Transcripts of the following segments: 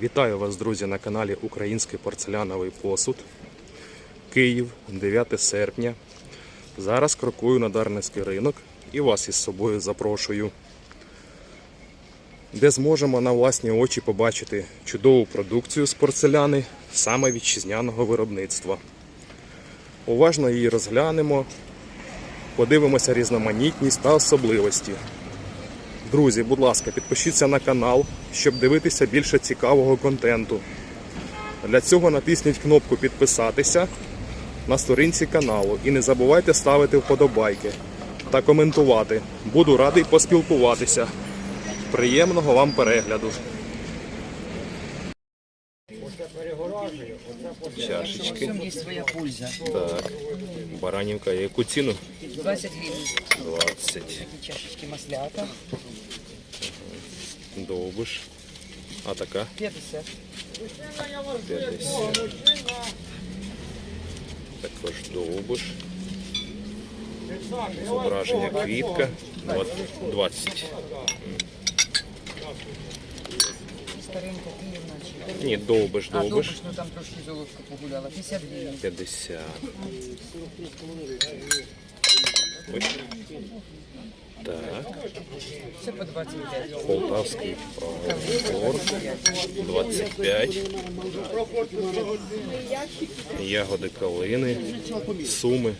Вітаю вас, друзі, на каналі Український порцеляновий посуд. Київ, 9 серпня. Зараз крокую на Дарницький ринок і вас із собою запрошую, де зможемо на власні очі побачити чудову продукцію з порцеляни саме вітчизняного виробництва. Уважно її розглянемо, подивимося різноманітність та особливості. Друзі, будь ласка, підпишіться на канал, щоб дивитися більше цікавого контенту. Для цього натисніть кнопку підписатися на сторінці каналу і не забувайте ставити вподобайки та коментувати. Буду радий поспілкуватися. Приємного вам перегляду. Чашечки. Есть своя польза. Так. Баранівка, яку ціну? 20 гривен. 20. Чашечки маслята. Довбиш. А така? 50. 50. Також довбиш. Зображення квітка. Два- 20. Старинка Київна. чи- Ні, довбиш, А, довбиш. добиш, ну там трошки золотка погуляла. 50 гривен. 50. Ось. Так. Все по 25. Полтавський пор 25. Ягоди калини. Суми.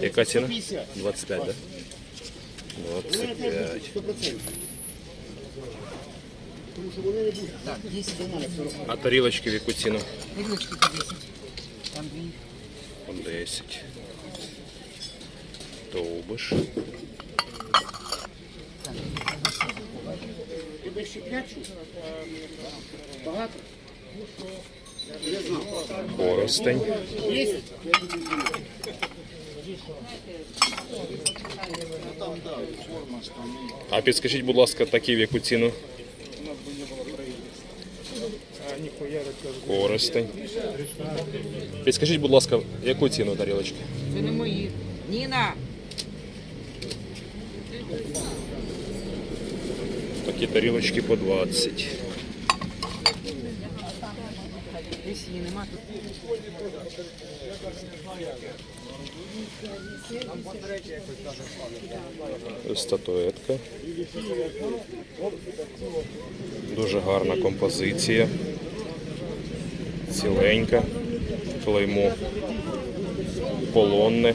Яка ціна? 25, так? 25. 10 гривен. А тарілочки в яку ціну? Тарелочки по 10. Там две. По 10. Довбиш. Коростень. А підскажіть, будь ласка, такі в яку ціну? Коростень. Підскажіть, будь ласка, яку ціну тарілочки? Це не мої. Ніна! Такі тарілочки по 20. Десь її нема тут. Статуетка. Дуже гарна композиція. Ціленька. Клеймо. Полонне.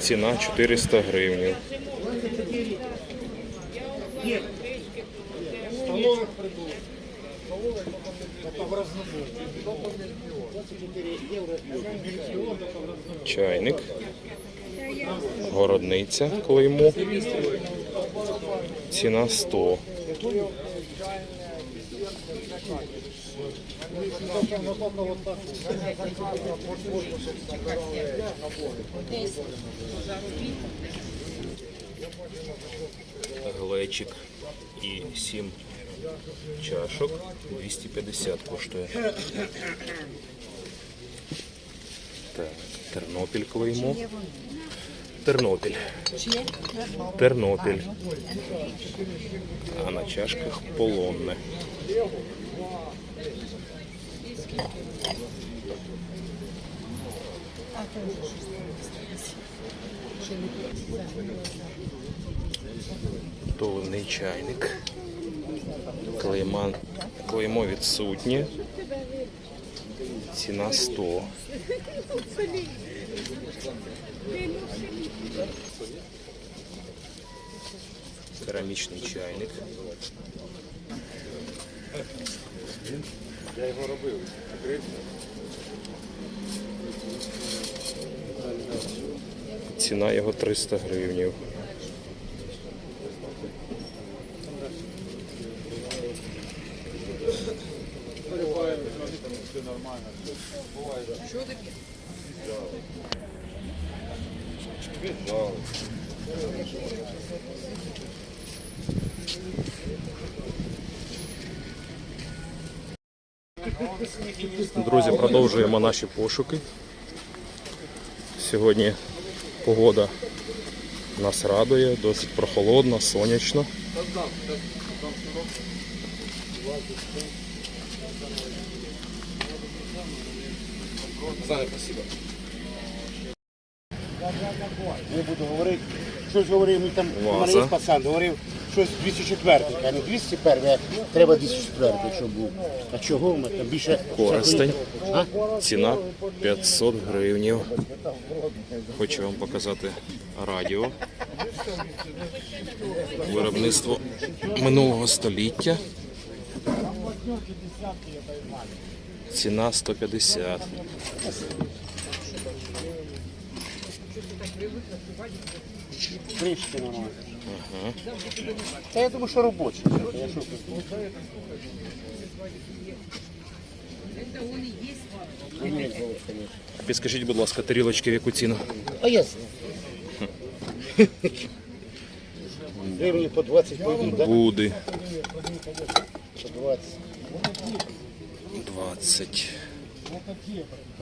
Ціна 400 гривень. Чайник. Городниця клеймо. Ціна 100. Глечик і 7 чашок 250 коштує. Так, Тернопіль клеймо. Тернопіль. Тернопіль. А на чашках полонне. Доливний чайник. Клейман. Клеймо відсутнє. Ціна 100. Керамічний чайник. Я його робив. Ціна його 300 гривень. Друзі, продовжуємо наші пошуки. Сьогодні погода нас радує, досить прохолодно, сонячно. Саня, спасибо. Не буду говорити. Щось говорив, мені там у мене є пацан, говорив, щось 204, а не 201, а треба 204, щоб був. А чого мене там більше? Користень. А? Ціна 500 гривнів. Хочу вам показати радіо. Виробництво минулого століття. Ціна 150. Кришки нормально. Та я думаю, що робочі. Я що? Ні, ні, конечно. Підскажіть, будь ласка, тарілочки в яку ціну? А я знаю. Гривні по 20 пойдуть, да? Буди По 20. 20.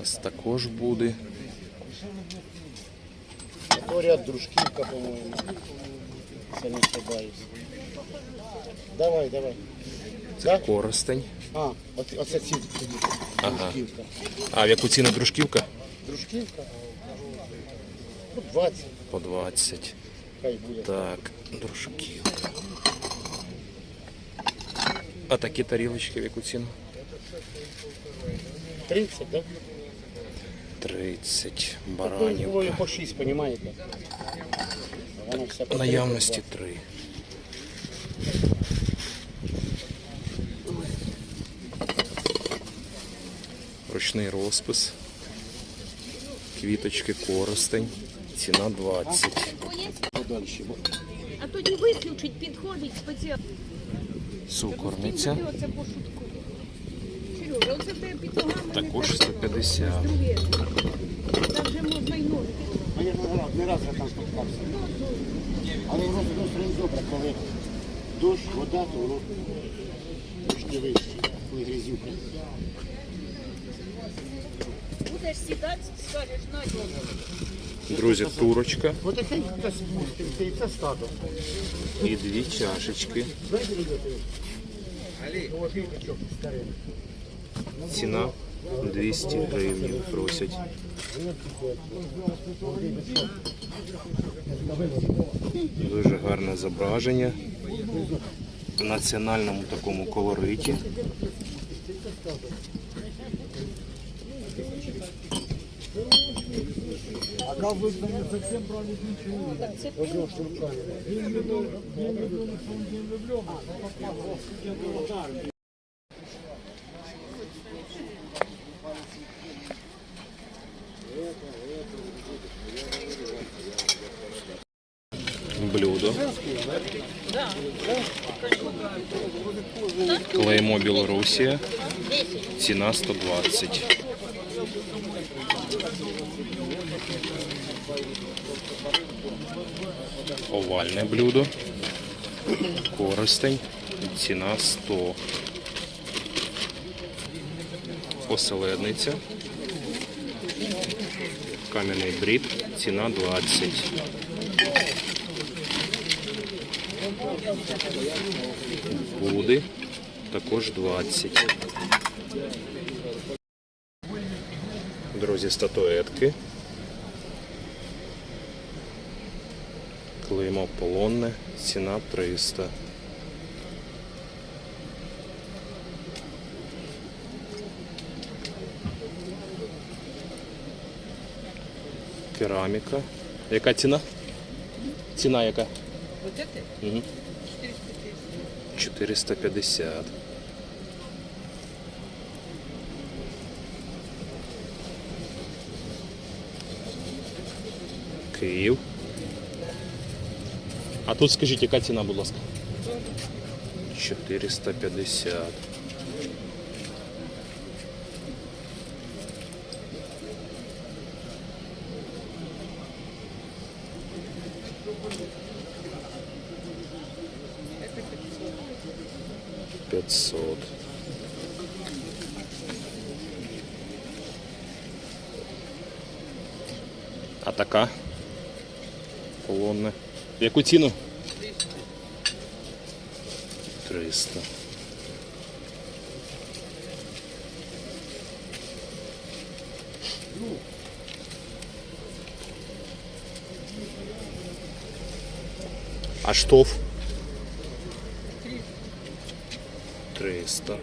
Ось також буде. Говорят, дружківка, по-моєму. Це не ошибаюсь. Давай, давай. Да? Коростень. А, от, оце ці Ага. дружківка. А в яку ціну дружківка? Дружківка? Ну, 20, По 20. хай буде. Так, дружківка. А такі тарілочки в яку ціну? 30, да? 30. Було Баранівка. по 6, розумієте? Наявності 3. Ручний розпис. Квіточки коростень. Ціна 20. да. Дальше. бо- А тоді виключить, підходить спеціально. Цукорниця. Оце пошутку. Сережа, оце в тебе під ногами не Також 150. Так же можна й ножки. А я не раз, я там спускався. Але воно добре, коли дощ, вода, то воно трішки вище, коли грязюка. Будеш сідати, скажеш, Надя. Друзі, турочка Ось таке це спустився, і це стадо. і дві чашечки. Знаєте, ребята, Ложи бичок старий. Ціна 200 гривень просять. Дуже гарне зображення. В національному такому колориті. Блюдо. Клеймо Білорусія. Ціна 120. Овальне блюдо. Користень. Ціна 100. Оселедниця. Кам'яний брід. Ціна 20. Буди також 20. Друзі, статуетки. Клеймо полонне, ціна 300. Кераміка. Яка ціна? Ціна яка? Вот это Угу. 450. Київ. А тут скажіть, яка ціна, будь ласка? 450. 500. А така колонна. В яку ціну? 300. А штоф? 300.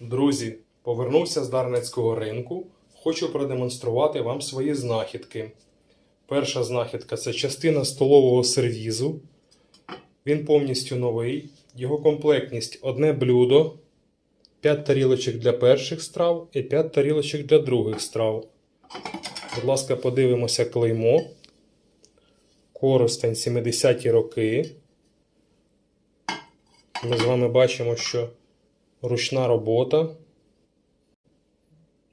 Друзі, повернувся з Дарницького ринку. Хочу продемонструвати вам свої знахідки. Перша знахідка це частина столового сервізу. Він повністю новий. Його комплектність одне блюдо, 5 тарілочок для перших страв і 5 тарілочок для других страв. Будь ласка, подивимося клеймо. Коростень 70-ті роки. Ми з вами бачимо, що ручна робота.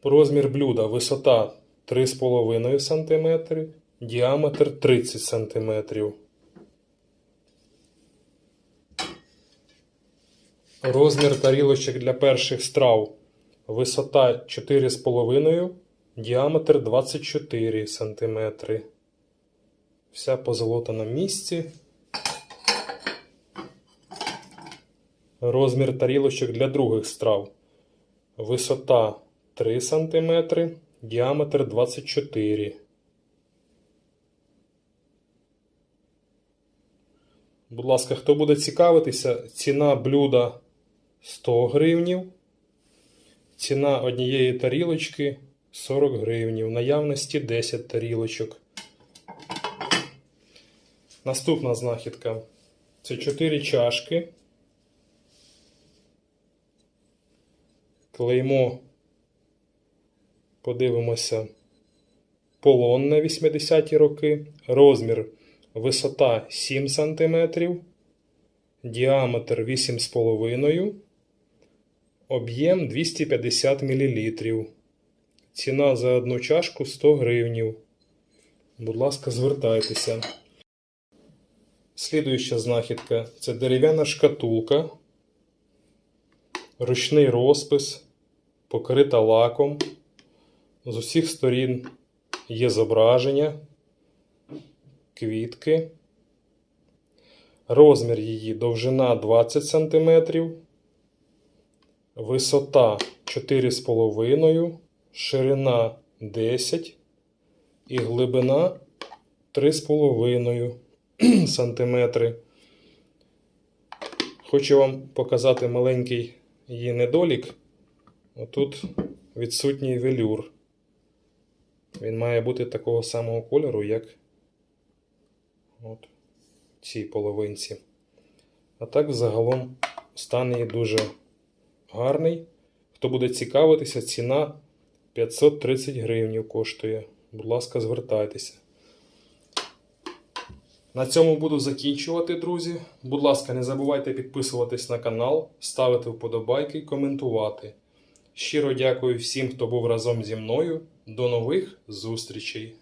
Розмір блюда висота 3,5 см, діаметр 30 см. Розмір тарілочок для перших страв висота 4,5, діаметр 24 см. Вся позолота на місці. Розмір тарілочок для других страв. Висота 3 см, діаметр 24 Будь ласка, хто буде цікавитися, ціна блюда 100 гривнів. Ціна однієї тарілочки 40 гривнів. Наявності 10 тарілочок. Наступна знахідка. Це 4 чашки. Клеймо. Подивимося. Полонне 80-ті роки. Розмір висота 7 см. Діаметр 8,5 Об'єм 250 мл. Ціна за одну чашку 100 гривнів. Будь ласка, звертайтеся. Слідуюча знахідка це дерев'яна шкатулка, ручний розпис, покрита лаком. З усіх сторін є зображення, квітки. Розмір її довжина 20 см, висота 4,5, ширина 10 і глибина 3,5 сантиметри. Хочу вам показати маленький її недолік. Отут відсутній велюр. Він має бути такого самого кольору, як от цій половинці. А так, взагалом, стан її дуже гарний. Хто буде цікавитися, ціна 530 гривень коштує. Будь ласка, звертайтеся. На цьому буду закінчувати, друзі. Будь ласка, не забувайте підписуватись на канал, ставити вподобайки і коментувати. Щиро дякую всім, хто був разом зі мною. До нових зустрічей!